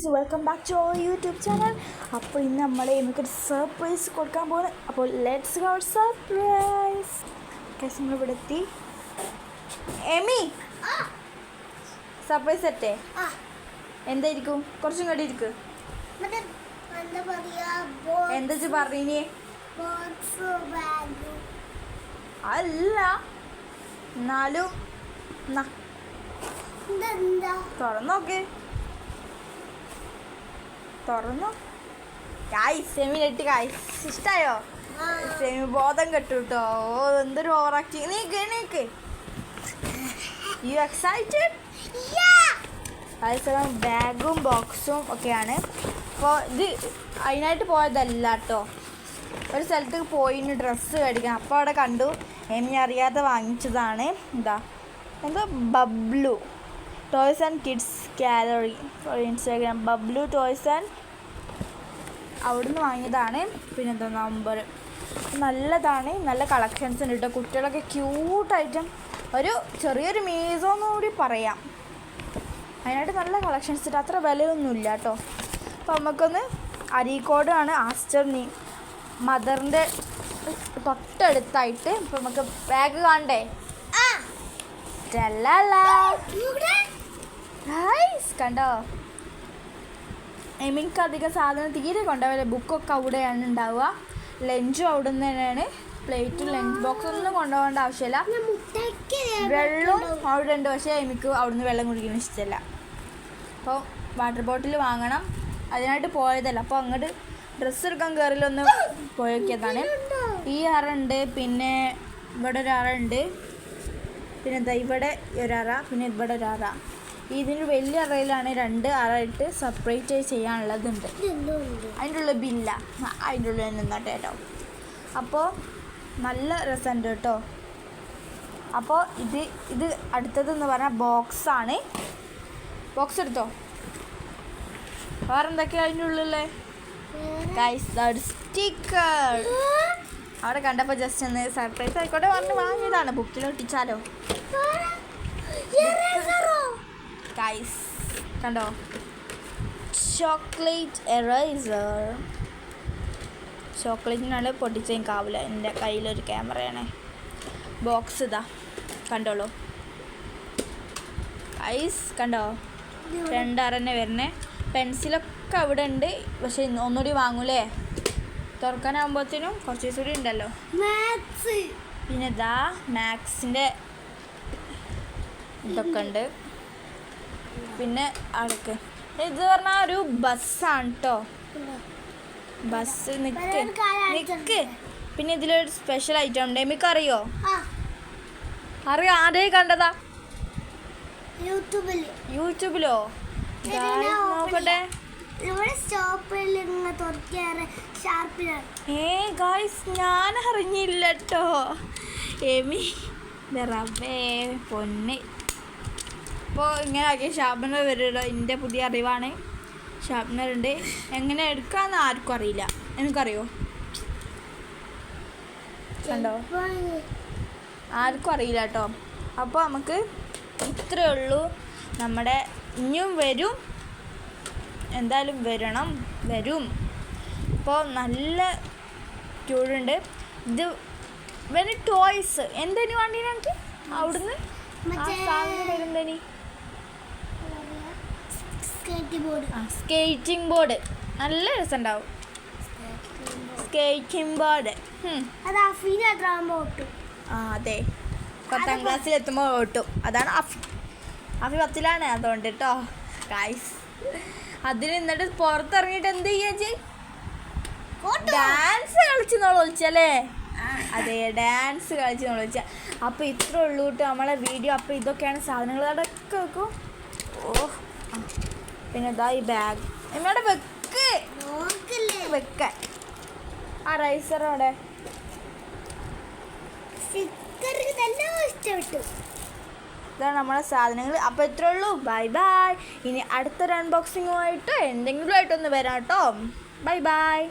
Guys welcome back to our YouTube channel അപ്പോൾ ഇന്ന് നമ്മൾ നമുക്കൊരു സർപ്രൈസ് കൊടുക്കാൻ പോകുന്നത് അപ്പോൾ ലെറ്റ്സ് ഗോ സർപ്രൈസ് നമ്മൾ ഇവിടെ എത്തി. എമി! സർപ്രൈസ് ആ, എന്തായിരിക്കും? കുറച്ചും കൂടി ഇരിക്കും. എന്താ പറഞ്ഞേ അല്ല. എന്നാലും തുറന്നോക്ക്. തുറന്നോ? കായ് സെമിനെട്ട് കായ് ഇഷ്ടായോ? സെമി ബോധം കെട്ടു കേട്ടോ ഓ എന്തൊരു ഓവർ ആക്ടിങ് നീക്ക്. നീക്ക് യു എക്സൈറ്റഡ്! അതേസമയം ബാഗും ബോക്സും ഒക്കെയാണ്. അപ്പോൾ ഇത് അതിനായിട്ട് പോയതല്ല കേട്ടോ ഒരു സ്ഥലത്ത് പോയിന് ഡ്രസ്സ് മേടിക്കാം അപ്പോൾ അവിടെ കണ്ടു. എമി അറിയാതെ വാങ്ങിച്ചതാണ്. എന്താ എന്താ Bablu. Toys and Kids Gallery Instagram Bablu Toys and അവിടുന്ന് വാങ്ങിയതാണ്. പിന്നെ എന്താ നമ്പർ നല്ലതാണ്. നല്ല കളക്ഷൻസ് ഉണ്ട് കേട്ടോ കുട്ടികളൊക്കെ ക്യൂട്ടായിട്ടും ഒരു ചെറിയൊരു മീസോ കൂടി പറയാം. അതിനായിട്ട് നല്ല കളക്ഷൻസ് ഉണ്ട് അത്ര വിലയൊന്നുമില്ല കേട്ടോ അപ്പോൾ നമുക്കൊന്ന് അരീക്കോടാണ് ആസ്റ്റർനി മദറിന്റെ തൊട്ടടുത്തായിട്ട് ഇപ്പം നമുക്ക് ബാഗ് കാണണ്ടേ? ആ, Guys, കണ്ടോ? എമിക്ക് അധികം സാധനം തീരെ കൊണ്ടുപോകില്ല ബുക്കൊക്കെ അവിടെയാണ് ഉണ്ടാവുക. ലഞ്ചും അവിടെ നിന്ന് തന്നെയാണ്. പ്ലേറ്റും ലഞ്ച് ബോക്സ് ഒന്നും കൊണ്ടുപോകേണ്ട ആവശ്യമില്ല. വെള്ളവും അവിടെ ഉണ്ട്. പക്ഷേ എനിക്ക് അവിടുന്ന് വെള്ളം കുടിക്കുന്ന ഇഷ്ടമല്ല. അപ്പോൾ വാട്ടർ ബോട്ടിൽ വാങ്ങണം. അതിനായിട്ട് പോയതല്ല. അപ്പോൾ അങ്ങോട്ട് ഡ്രസ്സ് എടുക്കാൻ കയറിലൊന്ന് പോയൊക്കെയതാണ്. ഈ അറുണ്ട് പിന്നെ ഇവിടെ ഒരു അറുണ്ട് പിന്നെ ഇവിടെ ഒരറ പിന്നെ ഇവിടെ ഒരു അറ. ഇതിന് വലിയ അറയിലാണ് രണ്ട് അറയിട്ട് സെപ്പറേറ്റ് ചെയ്യാനുള്ളതുണ്ട്. അതിന്റെ ഉള്ള ബില്ല. അതിന്റെ ഉള്ളിൽ നിന്നോട്ടെ കേട്ടോ. അപ്പോൾ നല്ല രസമുണ്ട് കേട്ടോ. അപ്പോൾ ഇത് ഇത് അടുത്തതെന്ന് പറഞ്ഞാൽ ബോക്സാണ്. ബോക്സ് എടുത്തോ? വേറെ? എന്തൊക്കെയാണ് അതിന്റെ ഉള്ളിലെ സ്റ്റിക്കർ അവിടെ കണ്ടപ്പോൾ ജസ്റ്റ് ഒന്ന് സർപ്രൈസ് ആയിക്കോട്ടെ പറഞ്ഞ് വാങ്ങിയതാണ്. ബുക്കിൽ ഒട്ടിച്ചാലോ? ഗൈസ് കണ്ടോ? ചോക്ലേറ്റ് എറൈസർ ചോക്ലേറ്റിനാണ് പൊട്ടിച്ചേം കാവില്ല എന്റെ കയ്യിലൊരു ക്യാമറയാണ്. ബോക്സ് ഇതാ. കണ്ടോളൂ. ഐസ് കണ്ടോ? രണ്ടാറന്നെ വരണേ. പെൻസിലൊക്കെ അവിടെ ഉണ്ട് പക്ഷെ ഒന്നുകൂടി വാങ്ങൂലേ? തുറക്കാനാകുമ്പോഴത്തേനും കുറച്ച് ദിവസം കൂടി ഉണ്ടല്ലോ. പിന്നെ ഇതാ മാത്സിന്റെ ഇതൊക്കെ ഉണ്ട്. പിന്നെ അടക്ക് ഇത് പറഞ്ഞാൽ ഒരു ബസ്സാണ് കേട്ടോ ബസ് നിക്ക്. നിക്ക്. പിന്നെ ഇതിലൊരു സ്പെഷ്യൽ ഐറ്റം ഉണ്ട്. എനിക്ക് അറിയോ അറിയോ? ആരെ കണ്ടതാ. യൂട്യൂബിലോ. നോക്കട്ടെ. ഏ ഗായ്സ് ഞാൻ അറിഞ്ഞില്ല കേട്ടോ എമി പൊന്നെ പൊന്ന്. അപ്പോൾ ഇങ്ങനെ ആക്കിയ ഷാബ്നർ വരുമല്ലോ എന്റെ പുതിയ അറിവാണ്. ഷാർപ്പനർ ഉണ്ട് എങ്ങനെ എടുക്കാമെന്ന് ആർക്കും അറിയില്ല. എനിക്കറിയോ കണ്ടോ? ആർക്കും അറിയില്ല കേട്ടോ അപ്പോൾ നമുക്ക് ഇത്രയേ ഉള്ളൂ. നമ്മുടെ ഇനിയും വരും. എന്തായാലും വരണം. വരും. അപ്പോൾ നല്ല ക്യൂടുണ്ട് ഇത് വെറും ടോയ്സ് എന്തേനു വേണ്ടി എനിക്ക് അവിടുന്ന്? ആ സാധനം വരുന്നേനി ആ സ്കേറ്റിംഗ് ബോർഡ് നല്ല രസമുണ്ടാവും സ്കേറ്റിംഗ് ബോർഡ് ആ അതെ. പത്താം ക്ലാസ്സിൽ എത്തുമ്പോൾ ഓട്ടും. അതാണ് അഫി അഫി പത്തിലാണ്. അതുകൊണ്ട് കേട്ടോ ഗൈസ് അതിന് എന്നിട്ട് പുറത്തിറങ്ങിയിട്ട് എന്ത് ചെയ്യാ ഡാൻസ് കളിച്ച് നോളൊളിച്ചല്ലേ അതെ ഡാൻസ് കളിച്ച് നോളൊളിച്ച. അപ്പോൾ ഇത്ര ഉള്ളൂ കേട്ടോ നമ്മളെ വീഡിയോ അപ്പോൾ ഇതൊക്കെയാണ് സാധനങ്ങൾ അടക്കം വെക്കും. ഓ. പിന്നെ ഇതാ ഈ ബാഗ് എന്നോട് വെക്ക്. വെക്ക. ആ റൈസറോടെ അവിടെ. ഇതാണ് നമ്മളെ സാധനങ്ങൾ അപ്പോൾ ഇത്രേ ഉള്ളൂ. ബൈ ബൈ ഇനി അടുത്തൊരു അൺബോക്സിങ്ങുമായിട്ട് എന്തെങ്കിലും ആയിട്ടൊന്ന് വരാം കേട്ടോ. Bye bye